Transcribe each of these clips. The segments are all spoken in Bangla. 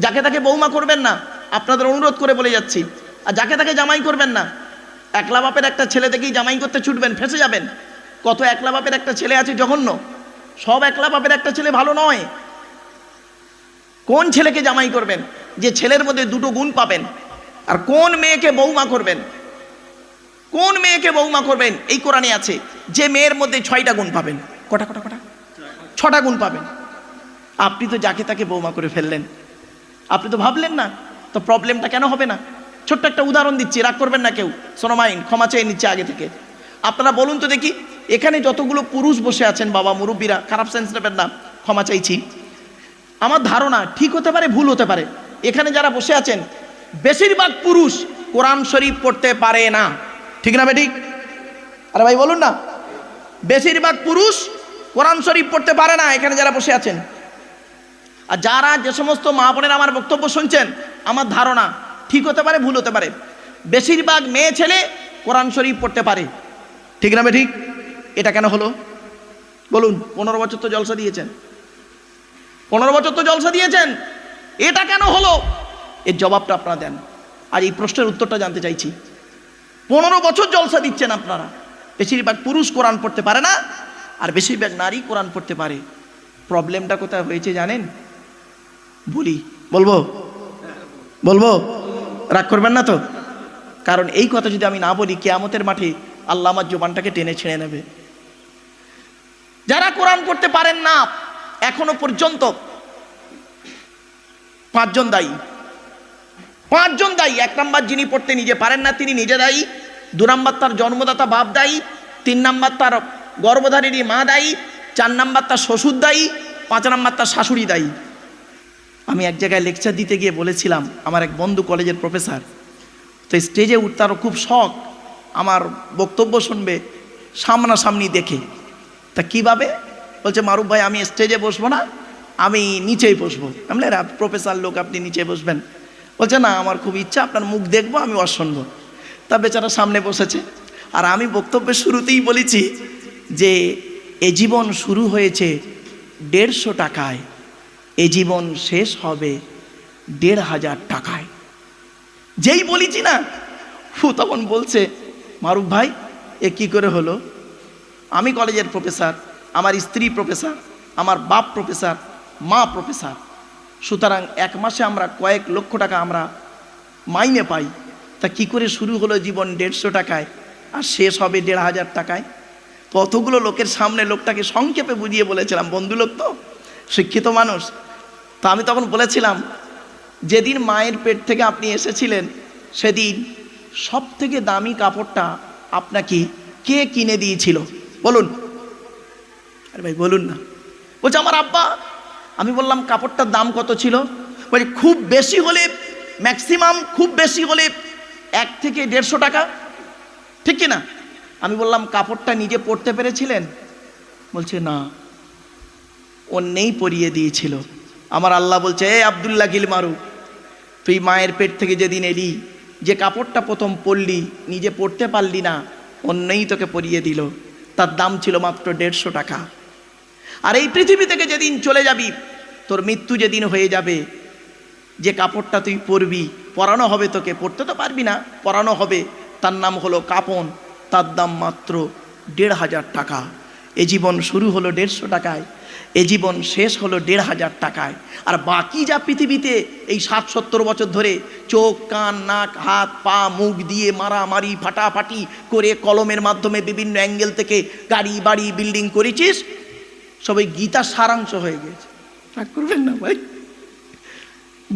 যাকে তাকে বৌমা করবেন না, আপনাদের অনুরোধ করে বলে যাচ্ছি। আর যাকে তাকে জামাই করবেন না, একলা বাপের একটা ছেলে থেকেই জামাই করতে ছুটবেন, ফেসে যাবেন। কত একলা বাপের একটা ছেলে আছে জঘন্য। সব একলা বাপের একটা ছেলে ভালো নয়। কোন ছেলেকে জামাই করবেন? যে ছেলের মধ্যে দুটো গুণ পাবেন। আর কোন মেয়েকে বৌমা করবেন? কোন মেয়েকে বৌমা করবেন? এই কোরআনে আছে, যে মেয়ের মধ্যে ছয়টা গুণ পাবেন। কটা কটা কটা? ছটা গুণ পাবেন। আপনি তো যাকে তাকে বৌমা করে ফেললেন। আপনি তো ভাবলেন না, তো প্রবলেমটা কেন হবে না? ছোট্ট একটা উদাহরণ দিচ্ছি, রাগ করবেন না কেউ। সোনমাইন ক্ষমা চেয়ে নিচ্ছে আগে থেকে। আপনারা বলুন তো দেখি, এখানে যতগুলো পুরুষ বসে আছেন বাবা, মুরব্বীরা, খারাপ সেন্স নেবেন না, ক্ষমা চাইছি। আমার ধারণা ঠিক হতে পারে, ভুল হতে পারে। এখানে যারা বসে আছেন, বেশিরভাগ পুরুষ কোরআন শরীফ পড়তে পারে না। ঠিক না বেঠিক আরে ভাই, বলুন না। বেশিরভাগ পুরুষ কোরআন শরীফ পড়তে পারে না, এখানে যারা বসে আছেন। আর যারা যে সমস্ত মা বোনের আমার বক্তব্য শুনছেন, আমার ধারণা ঠিক হতে পারে, ভুল হতে পারে, বেশিরভাগ মেয়ে ছেলে কোরআন শরীফ পড়তে পারে। ঠিক না ঠিক? এটা কেন হলো? বলুন, পনেরো বছর তো জলসা দিয়েছেন। পনেরো বছর তো জলসা দিয়েছেন। এটা কেন হলো? এর জবাবটা আপনারা দেন। আর এই প্রশ্নের উত্তরটা জানতে চাইছি। পনেরো বছর জলসা দিচ্ছেন আপনারা। বেশিরভাগ পুরুষ কোরআন পড়তে পারে না, আর বেশিরভাগ নারী কোরআন পড়তে পারে। প্রবলেমটা কোথায় হয়েছে জানেন? বলি। বলব? বলব? রাগ করবেন না তো? কারণ এই কথা যদি আমি না বলি, কেয়ামতের মাঠে আল্লাহ আমার জোবানটাকে টেনে ছেড়ে নেবে। যারা কোরআন পড়তে পারেন না, এখনও পর্যন্ত পাঁচজন দায়ী। পাঁচজন দায়ী। এক নাম্বার যিনি পড়তে নিজে পারেন না, তিনি নিজে দায়ী। দু নাম্বার তার জন্মদাতা বাপ দায়ী। তিন নাম্বার তার গর্ভধারিণী মা দায়ী। চার নাম্বার তার শ্বশুর দায়ী। পাঁচ নাম্বার তার শাশুড়ি দায়ী। আমি এক জায়গায় লেকচার দিতে গিয়ে বলেছিলাম আমার এক বন্ধু কলেজের প্রফেসর তো স্টেজে উঠতারও খুব শখ আমার বক্তব্য শুনবে সামনাসামনি দেখে। তা কীভাবে? বলছে মারুফ ভাই আমি স্টেজে বসবো না আমি নিচেই বসবো। বললাম, প্রফেসর লোক আপনি নিচে বসবেন। বলছে না আমার খুব ইচ্ছা আপনার মুখ দেখব আমি শুনব। তা বেচারা সামনে বসেছে। আর আমি বক্তব্যের শুরুতেই বলেছি যে এ জীবন শুরু হয়েছে দেড়শো টাকায়। এ জীবন শেষ হবে দেড় হাজার টাকায়। যেই বলেছি না ফু তখন বলছে, মারুফ ভাই, এ কি করে হলো? আমি কলেজের প্রফেসর, আমার স্ত্রী প্রফেসর, আমার বাপ প্রফেসর, মা প্রফেসর। সুতরাং এক মাসে আমরা কয়েক লক্ষ টাকা আমরা মাইনে পাই। তা কি করে শুরু হলো জীবন দেড়শো টাকায়? আর শেষ হবে দেড় হাজার টাকায়? কতগুলো লোকের সামনে লোকটাকে সংক্ষেপে বুঝিয়ে বলেছিলাম বন্ধু লোক তো? শিক্ষিত মানুষ। তো আমি তখন বলেছিলাম, যেদিন মায়ের পেট থেকে আপনি এসেছিলেন, সেদিন সব থেকে দামি কাপড়টা আপনাকে কে কিনে দিয়েছিল? বলুন। আরে ভাই, বলুন না। বলছে, আমার আব্বা। আমি বললাম, কাপড়টার দাম কত ছিল? বলছে, খুব বেশি হলে, ম্যাক্সিমাম খুব বেশি হলে এক থেকে দেড়শো টাকা। ঠিক কি না? আমি বললাম, কাপড়টা নিজে পরতে পেরেছিলেন? বলছে, না। অন্যেই পরিয়ে দিয়েছিল। আমার আল্লাহ বলছে, এ আবদুল্লাহ গিল মারু, তুই মায়ের পেট থেকে যেদিন এলি, যে কাপড়টা প্রথম পরলি, নিজে পড়তে পারলি না, অন্যই তোকে পরিয়ে দিল। তার দাম ছিল মাত্র দেড়শো টাকা। আর এই পৃথিবী থেকে যেদিন চলে যাবি, তোর মৃত্যু যেদিন হয়ে যাবে, যে কাপড়টা তুই পরবি, পরানো হবে তোকে, পরতে তো পারবি না, পরানো হবে, তার নাম হলো কাপন, তার দাম মাত্র দেড় হাজার টাকা। এ জীবন শুরু হলো দেড়শো টাকায়, এ জীবন শেষ হলো দেড় হাজার টাকায়। আর বাকি যা পৃথিবীতে এই ষাট সত্তর বছর ধরে চোখ, কান, নাক, হাত, পা, মুখ দিয়ে মারামারি, ফাটাফাটি করে কলমের মাধ্যমে বিভিন্ন অ্যাঙ্গেল থেকে গাড়ি, বাড়ি, বিল্ডিং করেছিস সবাই গীতার সারাংশ হয়ে গেছে। করবেন না ভাই।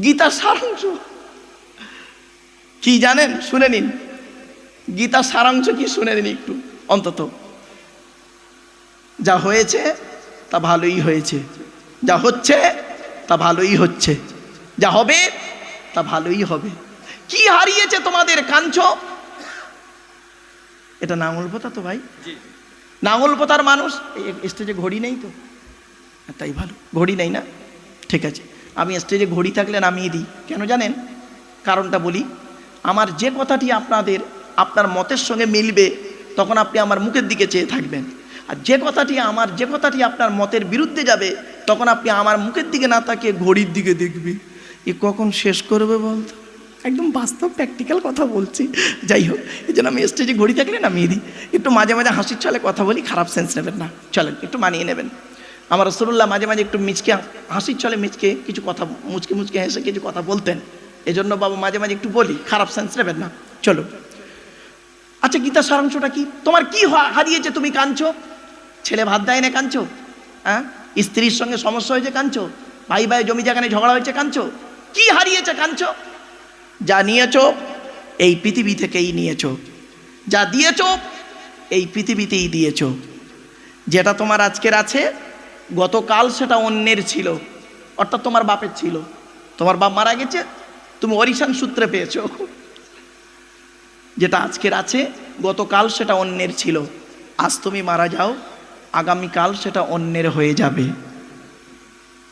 গীতার সারাংশ। কি জানেন? শুনে নিন। গীতার সারাংশ কি? শুনে নিন একটু, অন্তত। যা হয়েছে তা ভালোই হয়েছে। যা হচ্ছে তা ভালোই হচ্ছে। যা হবে তা ভালোই হবে। কি হারিয়েছে তোমাদের কাঞ্চ? এটা নাঙল পোতা তো ভাই? নাঙল পোতার মানুষ স্টেজে ঘড়ি নেই তো? তাই ভালো ঘড়ি নেই না? ঠিক আছে আমি স্টেজে ঘড়ি থাকলে নামিয়ে দিই। কেন জানেন? কারণটা বলি আমার যে কথাটি আপনাদের আপনার মতের সঙ্গে মিলবে তখন আপনি আমার মুখের দিকে চেয়ে থাকবেন। আর যে কথাটি আমার, যে কথাটি আপনার মতের বিরুদ্ধে যাবে, তখন আপনি আমার মুখের দিকে না তাকিয়ে ঘড়ির দিকে দেখবি। এ কখন শেষ করবে বলতো একদম বাস্তব প্র্যাকটিক্যাল কথা বলছি। যাই হোক, এই জন্য আমি স্টেজে ঘড়ি থাকলে নামিয়ে দিই। একটু মাঝে মাঝে হাসির ছলে কথা বলি, খারাপ সেন্স নেবেন না। চলেন, একটু মানিয়ে নেবেন। আমার রসুল্লাহ মাঝে মাঝে একটু মিচকে, হাসির ছলে মিচকে কিছু কথা, মুচকে মুচকে হেসে কিছু কথা বলতেন। এজন্য বাবু মাঝে মাঝে একটু বলি, খারাপ সেন্স নেবেন না। চলো আচ্ছা গীতার সারাংশটা কি? তোমার কি হারিয়েছে তুমি কাঁদছো? ছেলে ভাত দেয় না, কাঁদছো? হ্যাঁ? স্ত্রীর সঙ্গে সমস্যা হয়েছে, কাঁদছো? ভাই ভাই জমি জায়গায় ঝগড়া হয়েছে, কাঁদছো? কি হারিয়েছে, কাঁদছো? যা নিয়েছো, এই পৃথিবী থেকেই নিয়েছো। যা দিয়েছ, এই পৃথিবীতেই দিয়েছ। যেটা তোমার আজকের আছে, গতকাল সেটা অন্যের ছিল। অর্থাৎ তোমার বাপের ছিল। তোমার বাপ মারা গেছে, তুমি অরিশান সূত্রে পেয়েছ। যেটা আজকের আছে, গতকাল সেটা অন্যের ছিল। আজ তুমি মারা যাও আগামীকাল সেটা অন্যের হয়ে যাবে।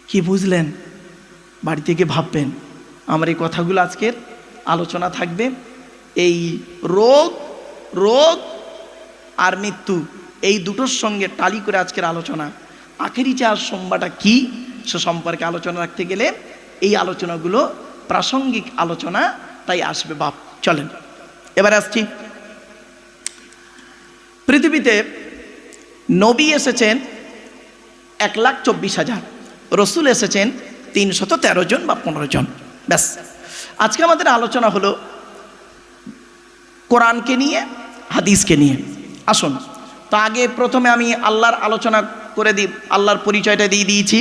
কি বুঝলেন? বাড়ি থেকে ভাববেন, আমার এই কথাগুলো আজকের আলোচনা থাকবে। এই রোগ রোগ আর মৃত্যু, এই দুটোর সঙ্গে টালি করে আজকের আলোচনা। আখেরি চার সোমবারটা কি, সে সম্পর্কে আলোচনা রাখতে গেলে এই আলোচনাগুলো প্রাসঙ্গিক আলোচনা, তাই আসবে বাপ। চলেন, এবার আসছি। পৃথিবীতে নবী এসেছেন এক লাখ চব্বিশ হাজার, রসুল এসেছেন তিনশত তেরো জন বা পনেরো জন। ব্যাস। আজকে আমাদের আলোচনা হলো কোরআনকে নিয়ে, হাদিসকে নিয়ে। আসুন, তো আগে প্রথমে আমি আল্লাহর আলোচনা করে দিই আল্লাহর পরিচয়টা দিয়ে দিয়েছি।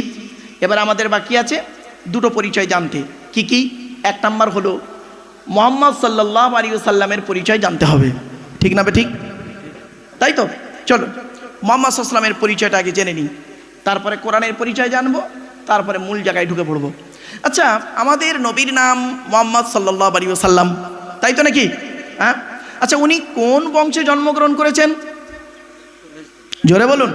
এবার আমাদের বাকি আছে দুটো পরিচয় জানতে। কি কি? এক নম্বর হলো মোহাম্মদ সাল্লাহ আলী সাল্লামের পরিচয় জানতে হবে। ঠিক না বে ঠিক? তাই তো? চলো। মোহাম্মদ সাল্লামের পরিচয়টা আগে জেনে নিই। তারপরে কোরআনের পরিচয় জানব, তারপরে মূল জায়গায় ঢুকে পড়ব। আচ্ছা আমাদের নবীর নাম মোহাম্মদ সাল্লাহ আলী সাল্লাম তাই তো নাকি? হ্যাঁ? আচ্ছা উনি কোন বংশে জন্মগ্রহণ করেছেন? জোরে বলুন।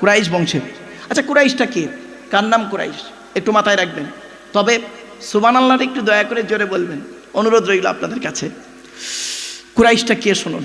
কুরাইশ বংশে। আচ্ছা কুরাইশটা কে? কার নাম কুরাইশ? একটু মাথায় রাখবেন। তবে সুবান আল্লাহটা একটু দয়া করে জোরে বলবেন। অনুরোধ রইল আপনাদের কাছে। কুরাইশটা কে, শুনুন।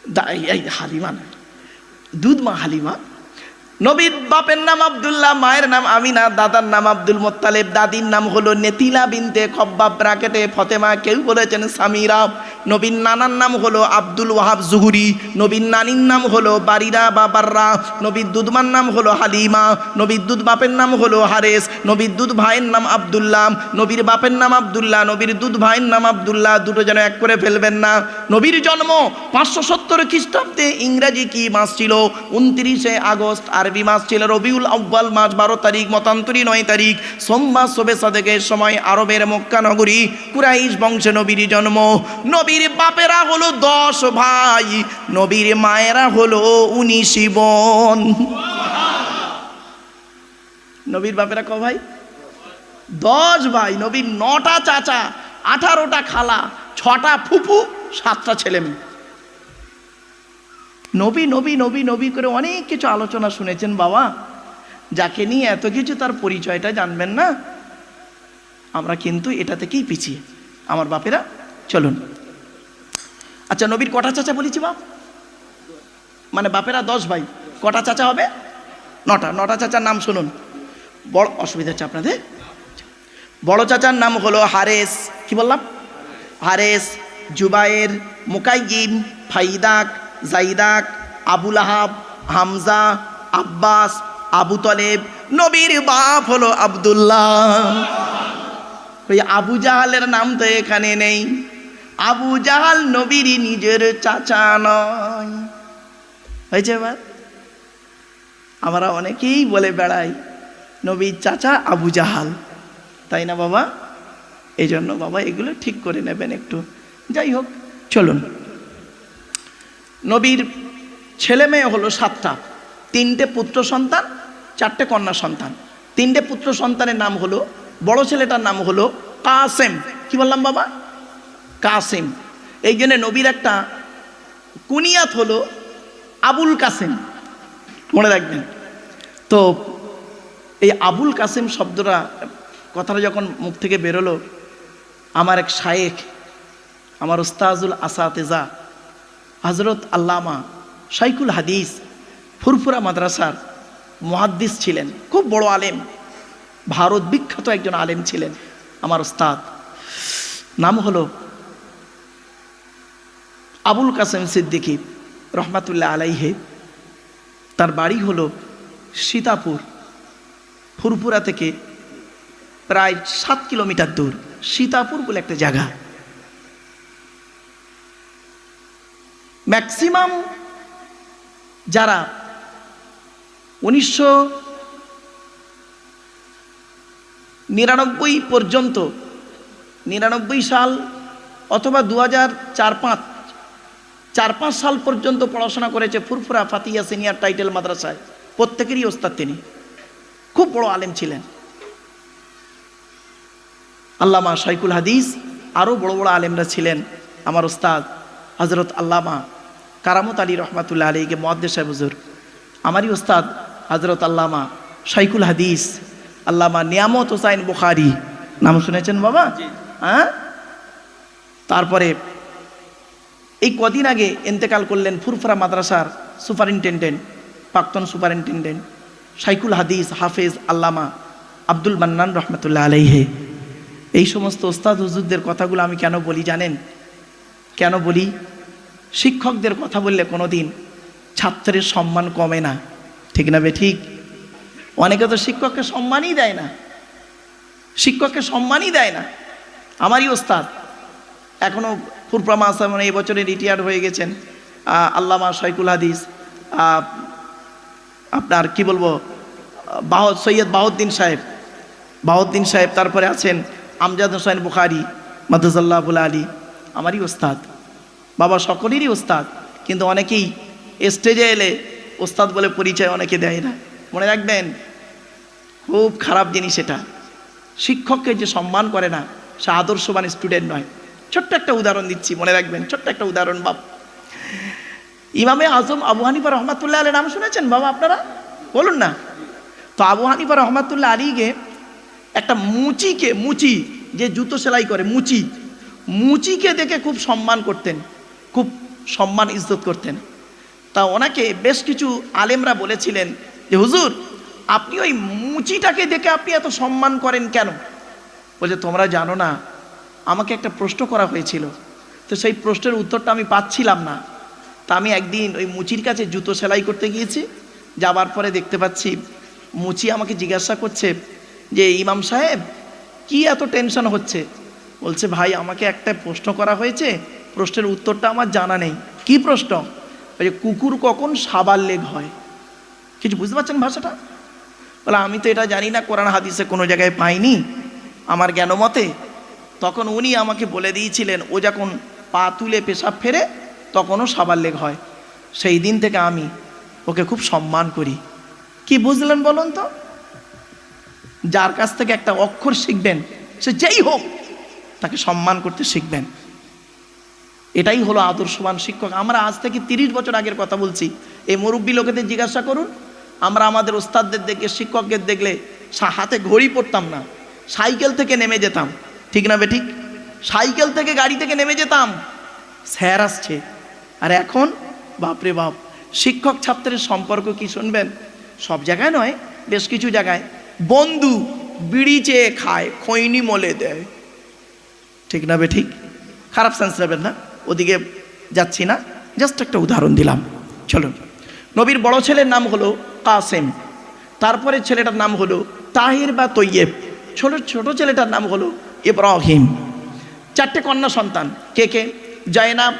হালিমা না। দুধ মা হালিমা। নবীর বাপের নাম আবদুল্লাহ, মায়ের নাম আমিনা, দাদার নাম আব্দুল মোত্তালেব, দাদির নাম হলো নেতিলা বিনতে খব্বাব, ব্রাকেটে ফতেমা, কেউ বলেছেন সামিরা। নবীর নানার নাম হলো আব্দুল ওয়াহাব জুহুরি, নবীন নানির নাম হলো বারিরা বা বাররা, নবীর দুধমার নাম হলো হালিমা, নবীর দুধ বাপের নাম হলো হারেস, নবীর দুধ ভাইয়ের নাম আবদুল্লাহ, নবীর বাপের নাম আব্দুল্লাহ, নবীর দুধ ভাইয়ের নাম আব্দুল্লাহ, দুটো যেন এক করে ফেলবেন না। নবীর জন্ম পাঁচশো সত্তর খ্রিস্টাব্দে ইংরাজি কি মাস ছিল? উনত্রিশে আগস্ট, আরবি মাস ছিল, রবিউল আব্বাল মাস, বারো তারিখ মতান্তরী নয় তারিখ। সোমবার শোবে সাদেকের সময় আরবের মক্কা নগরী কুরাইশ বংশে নবীর জন্ম। নবীর বাপেরা হলো দশ ভাই, নবীর মায়েরা হলো উনিশ বোন। নবীর বাপেরা ক ভাই? দশ ভাই, নবীর নটা চাচা, আঠারোটা খালা, ছটা ফুফু, সাতটা ছেলে মেয়ে। নবী নবী নবী নবী করে অনেক কিছু আলোচনা শুনেছেন বাবা। যাকে নিয়ে এত কিছু তার পরিচয়টা জানবেন না। আমরা কিন্তু এটা থেকেই পিছিয়ে। আমার বাপেরা, চলুন। আচ্ছা নবীর কটা চাচা বলেছি বাপ? মানে বাপেরা দশ ভাই। কটা চাচা হবে? নটা। নটা চাচার নাম শুনুন। বড় অসুবিধা হচ্ছে আপনাদের? বড় চাচার নাম হলো হারেস। কি বললাম? হারেস, জুবায়ের মুকাইম ফাইদাক, জাইদাক, আবুল আহাব, হামজা, আব্বাস, আবু তলেব। নবীর বাপ হলো আবদুল্লাহ। ওই আবু জাহালের নাম তো এখানে নেই। আবু জাহাল নবীর নিজের চাচা নয়। হয়েছে এবার? আমরা অনেকেই বলে বেড়াই, নবীর চাচা আবু জাহাল। তাই না বাবা? এই জন্য বাবা এগুলো ঠিক করে নেবেন একটু। যাই হোক, চলুন। নবীর ছেলে মেয়ে হলো সাতটা। তিনটে পুত্র সন্তান, চারটে কন্যা সন্তান। তিনটে পুত্র সন্তানের নাম হলো, বড় ছেলেটার নাম হলো কাসেম। কি বললাম বাবা? কাসেম। এই জন্য নবীর একটা কুনিয়াত হলো আবুল কাসেম। মনে রাখবেন। তো এই আবুল কাসেম শব্দটা, কথাটা যখন মুখ থেকে বেরোলো, আমার এক শায়েখ, আমার ওস্তাজুল আসাতেজা হজরত আল্লামা শাইকুল হাদিস, ফুরফুরা মাদ্রাসার মহাদ্দিস ছিলেন। খুব বড় আলেম। ভারত বিখ্যাত একজন আলেম ছিলেন আমার ওস্তাদ নাম হলো আবুল কাসেম সিদ্দিকী রহমাতুল্লাহ আলাইহে, তার বাড়ি হলো সীতাপুর, ফুরফুরা থেকে প্রায় সাত কিলোমিটার দূর, সীতাপুর বলে একটা জায়গা। ম্যাক্সিমাম যারা উনিশশো নিরানব্বই পর্যন্ত, নিরানব্বই সাল অথবা দু হাজার চার পাঁচ চার পাঁচ সাল পর্যন্ত পড়াশোনা করেছে ফুরফুরা ফাতিয়া সিনিয়র টাইটেল মাদ্রাসায়। প্রত্যেকেরই ওস্তাদ তিনি। খুব বড় আলেম ছিলেন। আল্লামা শাইকুল হাদিস আরও বড় বড় আলেমরা ছিলেন। আমার ওস্তাদ হজরত আল্লামা কারামত আলী রহমাতুল্লাহ আলীকে মহাদ্দেশ সাহেব হুজুর। আমারই ওস্তাদ হজরত আল্লামা শাইকুল হাদিস আল্লামা নিয়ামত হোসাইন বুখারি। নাম শুনেছেন বাবা? হ্যাঁ? তারপরে এই কদিন আগে এন্তেকাল করলেন ফুরফুরা মাদ্রাসার সুপারিনটেন্ডেন্ট, প্রাক্তন সুপারিনটেন্ডেন্ট শাইকুল হাদিস হাফেজ আল্লামা আব্দুল মান্নান রহমতুল্লাহ আলাইহে। এই সমস্ত ওস্তাদ হুজুরদের কথাগুলো আমি কেন বলি জানেন? কেন বলি? শিক্ষকদের কথা বললে কোনো দিন ছাত্রের সম্মান কমে না। ঠিক না বে ঠিক? অনেকে তো শিক্ষককে সম্মানই দেয় না। শিক্ষককে সম্মানই দেয় না। আমারই ওস্তাদ এখনও ফুরপ্রামা আসাম এই বছরে রিটায়ার্ড হয়ে গেছেন আল্লামা শৈকুল হাদিস আপনার কি বলব বাহ সৈয়দ বাহদ্দিন সাহেব। বাহদ্দিন সাহেব তারপরে আছেন আমজাদ হোসেন বুখারি মাদুজাল্লাহুল আলী, আমারই ওস্তাদ। বাবা সকলেরই ওস্তাদ, কিন্তু অনেকেই স্টেজে এলে ওস্তাদ বলে পরিচয় অনেকে দেয় না। মনে রাখবেন, খুব খারাপ জিনিস এটা। শিক্ষককে যে সম্মান করে না, সে আদর্শবান স্টুডেন্ট নয়। ছোট্ট একটা উদাহরণ দিচ্ছি, মনে রাখবেন, ছোট্ট একটা উদাহরণ, বাপ। ইমামে আজম আবু হানিফা রহমাতুল্লাহ আলী নাম শুনেছেন, বাবা আপনারা? বলুন না। তো আবু হানিফা রহমাতুল্লাহ আলীকে একটা মুচিকে, মুচি, যে জুতো সেলাই করে, মুচি, মুচিকে দেখে খুব সম্মান করতেন, খুব সম্মান, ইজ্জত করতেন। তা ওনাকে বেশ কিছু আলেমরা বলেছিলেন যে, হুজুর, আপনি ওই মুচিটাকে দেখে আপনি এত সম্মান করেন কেন? বলছে, তোমরা জানো না আমাকে একটা প্রশ্ন করা হয়েছিল। তো সেই প্রশ্নের উত্তরটা আমি পাচ্ছিলাম না। তা আমি একদিন ওই মুচির কাছে জুতো সেলাই করতে গিয়েছি। যাবার পরে দেখতে পাচ্ছি মুচি আমাকে জিজ্ঞাসা করছে যে, ইমাম সাহেব, কি এত টেনশন হচ্ছে? বলছে, ভাই, আমাকে একটা প্রশ্ন করা হয়েছে। প্রশ্নের উত্তরটা আমার জানা নেই। কি প্রশ্ন? ওই যে কুকুর কখন সাবার লেগ হয়? কিছু বুঝতে পারছেন ভাষাটা? বলে, আমি তো এটা জানি না, কোরআন হাদিসে কোনো জায়গায় পাইনি। আমার জ্ঞান মতে তখন উনি আমাকে বলে দিয়েছিলেন, ও যখন পা তুলে পেশাব ফেরে, তখনও সাবার লেগ হয়। সেই দিন থেকে আমি ওকে খুব সম্মান করি। কি বুঝলেন বলুন তো? যার কাছ থেকে একটা অক্ষর শিখবেন, সে যেই হোক, তাকে সম্মান করতে শিখবেন। এটাই হলো আদর্শবান শিক্ষক। আমরা আজ থেকে তিরিশ বছর আগের কথা বলছি। এই মুরব্বী লোকেদের জিজ্ঞাসা করুন, আমরা আমাদের ওস্তাদদের দেখে, শিক্ষকদের দেখলে হাতে ঘড়ি পড়তাম না। সাইকেল থেকে নেমে যেতাম। ঠিক না বে ঠিক সাইকেল থেকে গাড়ি থেকে নেমে যেতাম। স্যার আসছে। আর এখন? বাপরে বাপ। শিক্ষক ছাত্রের সম্পর্ক কি শুনবেন? সব জায়গায় নয়, বেশ কিছু জায়গায়। বন্ধু বিড়ি চেয়ে খায়, খৈনি মলে দেয়। ঠিক না বে ঠিক খারাপ সেন্স নেবেন না। ওদিকে যাচ্ছি না। জাস্ট একটা উদাহরণ দিলাম। চলুন। নবীর বড় ছেলের নাম হলো কাসেম। তারপরে ছেলেটার নাম হলো তাহির বা তৈয়েব। ছোট ছোট ছেলেটার নাম হলো ইব্রাহিম। চারটে কন্যা সন্তান। কে কে? জয়নাব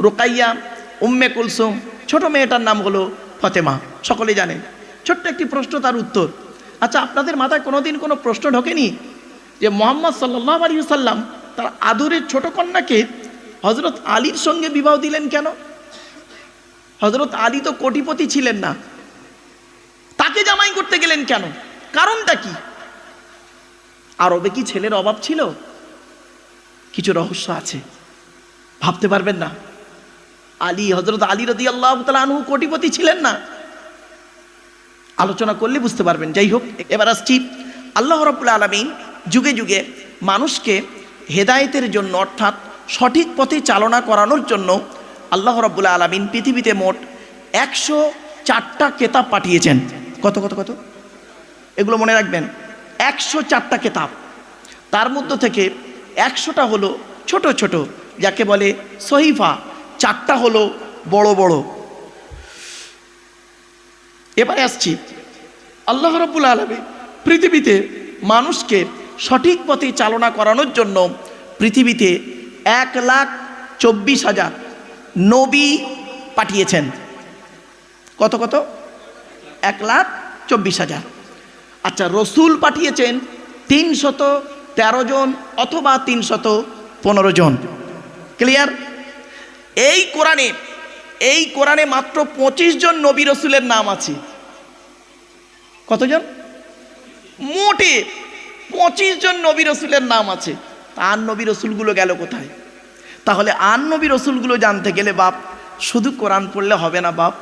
রোকাইয়া, উম্মে কুলসুম। ছোট মেয়েটার নাম হলো ফতেমা। সকলে জানেন ছোট্ট একটি প্রশ্ন তার উত্তর। আচ্ছা আপনাদের মাথায় কোনোদিন কোনো প্রশ্ন ঢোকেনি যে মোহাম্মদ সাল্লাহ আলী সাল্লাম তার আদরের ছোট কন্যাকে হজরত আলীর সঙ্গে বিবাহ দিলেন কেন? হজরত আলী তো কোটিপতি ছিলেন না। তাকে জামাই করতে গেলেন কেন? কারণটা কি? আরবে কি ছেলের অভাব ছিল? কিছু রহস্য আছে। ভাবতে পারবেন না। আলী হজরত আলী রদি আল্লাহ আনহু কোটিপতি ছিলেন না। আলোচনা করলে বুঝতে পারবেন। যাই হোক, এবার আসছি। আল্লাহ রবুল্লা আলমিন যুগে যুগে মানুষকে হেদায়েতের জন্য, অর্থাৎ সঠিক পথে চালনা করানোর জন্য আল্লাহ রব্বুল্লা আলমিন পৃথিবীতে মোট একশো চারটা কেতাব পাঠিয়েছেন। কত কত কত? এগুলো মনে রাখবেন। একশো চারটা কেতাব। তার মধ্য থেকে একশোটা হলো ছোট ছোট, যাকে বলে সহিফা, চারটা হলো বড় বড়। এবারে আসছি, আল্লাহ রব্বুল আলমী পৃথিবীতে মানুষকে সঠিক পথে চালনা করানোর জন্য পৃথিবীতে এক লাখ চব্বিশ হাজার নবী পাঠিয়েছেন। কত কত? এক লাখ চব্বিশ হাজার। আচ্ছা রসুল পাঠিয়েছেন তিনশত তেরো জন অথবা তিনশত পনেরো জন। ক্লিয়ার এই কোরআনে এই কোরআনে মাত্র পঁচিশ জন নবী রসুলের নাম আছে। কতজন? মোটে পঁচিশ জন নবী রসুলের নাম আছে। আর নবী রসুলগুলো গেল কোথায়? তাহলে আর নবী রসুলগুলো জানতে গেলে বাপ, শুধু কোরআন পড়লে হবে না বাপ।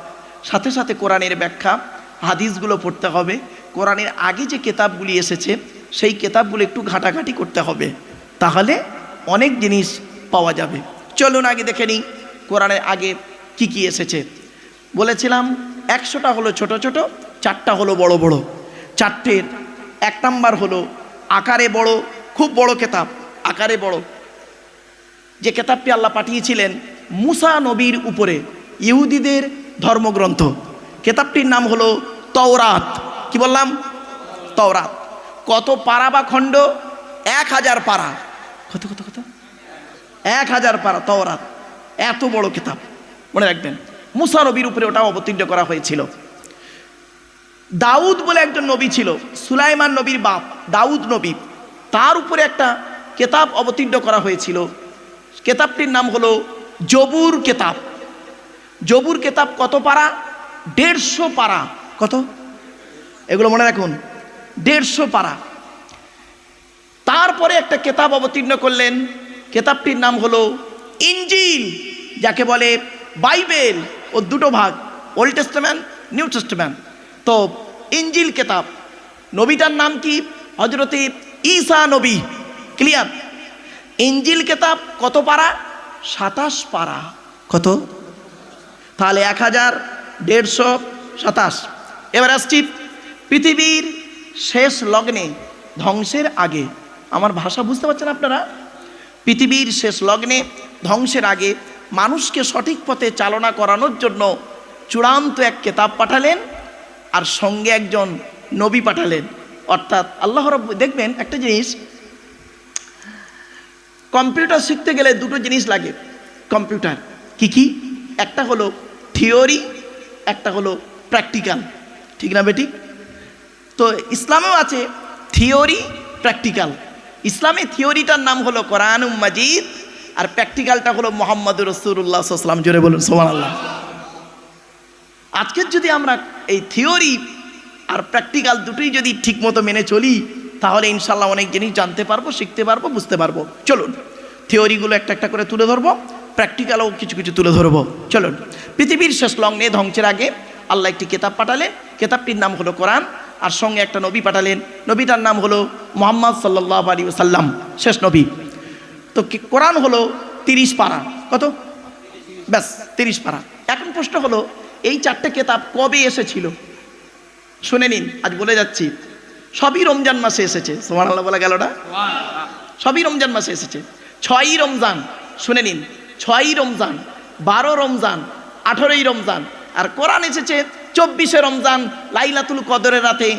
সাথে সাথে কোরআনের ব্যাখ্যা হাদিসগুলো পড়তে হবে। কোরআনের আগে যে কেতাবগুলি এসেছে, সেই কেতাবগুলো একটু ঘাটাঘাটি করতে হবে। তাহলে অনেক জিনিস পাওয়া যাবে। চলুন আগে দেখে নিই কোরআনের আগে কি কি এসেছে। বলেছিলাম, একশোটা হলো ছোট ছোট, চারটা হলো বড় বড়। চারটের, এক নাম্বার হলো আকারে বড়, খুব বড় কেতাব, আকারে বড়। যে কেতাবটি আল্লাহ পাঠিয়েছিলেন, মুসা নবীর উপরে, ইহুদিদের ধর্মগ্রন্থ। কেতাবটির নাম হলো তওরাত। কি বললাম? তওরাত। কত পারা বা খণ্ড? এক হাজার পারা। কত কত কত? এক হাজার পারা তওরাত। এত বড় কেতাব। মনে রাখবেন, মুসা নবীর উপরে ওটা অবতীর্ণ করা হয়েছিল। দাউদ বলে একজন নবী ছিল, সুলাইমান নবীর বাপ, দাউদ নবী। তার উপরে একটা কেতাব অবতীর্ণ করা হয়েছিল। কেতাবটির নাম হলো জবুর কেতাব। জবুর কেতাব কত পারা? দেড়শো পারা। কত? এগুলো মনে রাখুন, দেড়শো পারা। তারপরে একটা কেতাব অবতীর্ণ করলেন। কেতাবটির নাম হলো ইঞ্জিল, যাকে বলে বাইবেল ও দুটো ভাগ, ওল্ড টেস্টম্যান নিউ টেস্টম্যান তো ইঞ্জিল কেতাব, নবীটার নাম কি? হজরতে ঈসা নবী, ক্লিয়ার? ইঞ্জিল কেতাব কত পারা? সাতাশ পারা। কত? তাহলে এক হাজার দেড়শো সাতাশ। এবার আসছি পৃথিবীর শেষ লগ্নে ধ্বংসের আগে। আমার ভাষা বুঝতে পারছেন আপনারা? পৃথিবীর শেষ লগ্নে ধ্বংসের আগে মানুষকে সঠিক পথে চালনা করানোর জন্য চূড়ান্ত এক কেতাব পাঠালেন আর সঙ্গে একজন নবী পাঠালেন। অর্থাৎ আল্লাহ রব দেখবেন একটা জিনিস, কম্পিউটার শিখতে গেলে দুটো জিনিস লাগে। কম্পিউটার কি কি? একটা হলো থিওরি একটা হলো প্র্যাকটিক্যাল ঠিক না বেটি? তো ইসলামেও আছে থিওরি প্র্যাকটিক্যাল ইসলামে থিওরিটার নাম হলো কোরআন মাজিদ আর প্র্যাকটিক্যালটা হলো মোহাম্মদ রসুল্লাহ সাল্লাম জোরে বলুন সোমান আল্লাহ আজকের যদি আমরা এই থিওরি আর প্র্যাকটিক্যাল দুটোই যদি ঠিকমতো মেনে চলি, তাহলে ইনশাল্লাহ অনেক জিনিস জানতে পারব, শিখতে পারব, বুঝতে পারব। চলুন থিওরিগুলো একটা একটা করে তুলে ধরবো। প্র্যাকটিক্যালও কিছু কিছু তুলে ধরবো। চলুন পৃথিবীর শেষ লগ্নে ধ্বংসের আগে আল্লাহ একটি কেতাব পাঠালেন কেতাবটির নাম হলো কোরআন আর সঙ্গে একটা নবী পাঠালেন। নবীটার নাম হলো মোহাম্মদ সাল্লাহ আলী সাল্লাম শেষ নবী। তো কোরআন হলো তিরিশ পারা। কত? ব্যাস তিরিশ পারা। এখন প্রশ্ন হলো এই চারটে কেতাব কবে এসেছিল? শুনে নিন আজ বলে যাচ্ছি। সবই রমজান মাসে এসেছে। সোমান আল্লাহ বলা গেল না? সবই রমজান মাসে এসেছে। ছয়ই রমজান। শুনে নিন ছয়ই রমজান, বারো রমজান, আঠেরোই রমজান। আর কোরআন এসেছে চব্বিশে রমজান, লাইলাতুল কদরের রাতে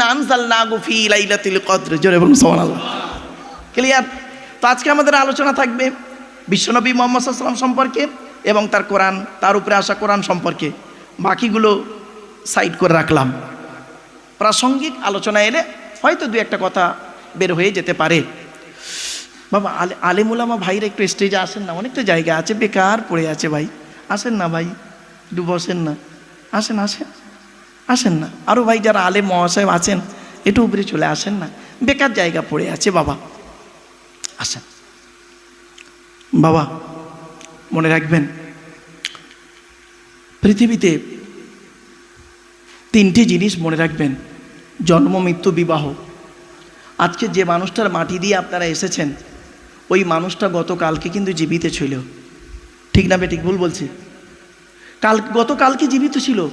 না ক্লিয়ার তো আজকে আমাদের আলোচনা থাকবে বিশ্বনবী মোহাম্মদ সাল্লাম সম্পর্কে এবং তার কোরআন, তার উপরে আসা কোরআন সম্পর্কে। বাকিগুলো সাইড করে রাখলাম। প্রাসঙ্গিক আলোচনা এলে হয়তো দু একটা কথা বের হয়ে যেতে পারে। বাবা, আলে, আলেমুলামা ভাইরা একটু স্টেজে আসেন না, অনেকটা জায়গা আছে, বেকার পড়ে আছে ভাই। আসেন না ভাই, একটু বসেন না। আসেন আসেন আসেন না। আরও ভাই যারা আলেম মহাশয় আছেন, একটু উপরে চলে আসেন না। বেকার জায়গা পড়ে আছে বাবা। আসেন। বাবা, মনে রাখবেন, পৃথিবীতে তিনটি জিনিস মনে রাখবেন, জন্ম, মৃত্যু, বিবাহ। আজকে যে মানুষটার মাটি দিয়ে আপনারা এসেছেন ওই মানুষটা গতকালকে কিন্তু জীবিত ছিল। ঠিক না বেঠিক ভুল বলছি। কাল গতকালকে জীবিত ছিল?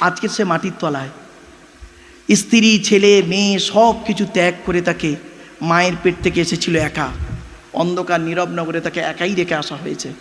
আজকে সে মাটির তলায়। স্ত্রী, ছেলে, মেয়ে সব কিছু ত্যাগ করে তাকে মায়ের পেট থেকে এসেছিল একা। অন্ধকার, নীরব নগরে তাকে একাই রেখে আসা হয়েছে।